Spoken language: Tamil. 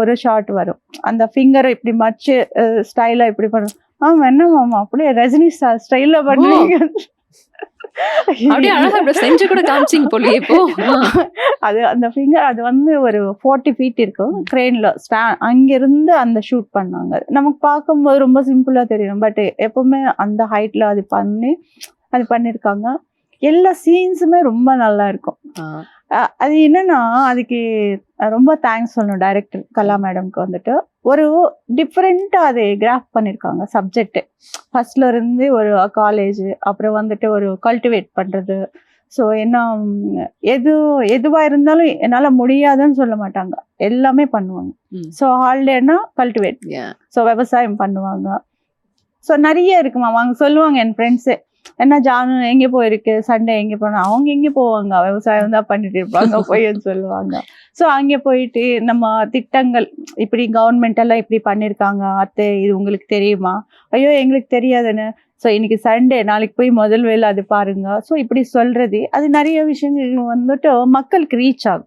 ஒரு ஷாட் வரும். அந்த ஃபிங்கரை இப்படி மச்சு ஸ்டைலா இப்படி பண்ணும் ஆமா என்ன மாமா அப்படியே ரஜினி சார் ஸ்டைல்ல பண்ணுவீங்க. செஞ்சு கூட காமிச்சிங்க போலயே இப்போ. அது அந்த ஃபிங்கர் அது வந்து ஒரு ஃபார்ட்டி ஃபீட் இருக்கும். கிரெயின்ல ஸ்டா அங்கிருந்து அந்த ஷூட் பண்ணாங்க நமக்கு பார்க்கும்போது ரொம்ப சிம்பிளா தெரியும். பட் எப்பவுமே அந்த ஹைட்ல அது பண்ணி அது பண்ணிருக்காங்க. எல்லா சீன்ஸுமே ரொம்ப நல்லா இருக்கும். அது என்னன்னா அதுக்கு ரொம்ப தேங்க்ஸ் சொல்லணும் டைரக்டர் கலா மேடம்க்கு வந்துட்டு. ஒரு டிஃப்ரெண்டா அதை கிராஃப் பண்ணிருக்காங்க சப்ஜெக்ட் ஃபர்ஸ்ட்ல இருந்து ஒரு காலேஜ் அப்புறம் வந்துட்டு ஒரு கல்டிவேட் பண்றது. ஸோ என்ன எது எதுவா இருந்தாலும் என்னால முடியாதுன்னு சொல்ல மாட்டாங்க. எல்லாமே பண்ணுவாங்க. So ஹாலிடேனா cultivate. ஸோ விவசாயம் பண்ணுவாங்க. ஸோ நிறைய இருக்குமா அவங்க சொல்லுவாங்க என் ஃப்ரெண்ட்ஸு என்ன ஜானு எங்கே போயிருக்கு? சண்டே எங்கே போனா? அவங்க எங்கே போவாங்க? விவசாயம் தான் பண்ணிட்டு இருப்பாங்க போயின்னு சொல்லுவாங்க. ஸோ அங்கே போயிட்டு நம்ம திட்டங்கள் இப்படி கவர்மெண்ட் எல்லாம் இப்படி பண்ணியிருக்காங்க அத்தை இது உங்களுக்கு தெரியுமா? ஐயோ எங்களுக்கு தெரியாதுன்னு. ஸோ இன்னைக்கு சண்டே நாளைக்கு போய் முதல் வேலை அது பாருங்க. ஸோ இப்படி சொல்றது அது நிறைய விஷயங்கள் வந்துட்டு மக்களுக்கு ரீச் ஆகும்.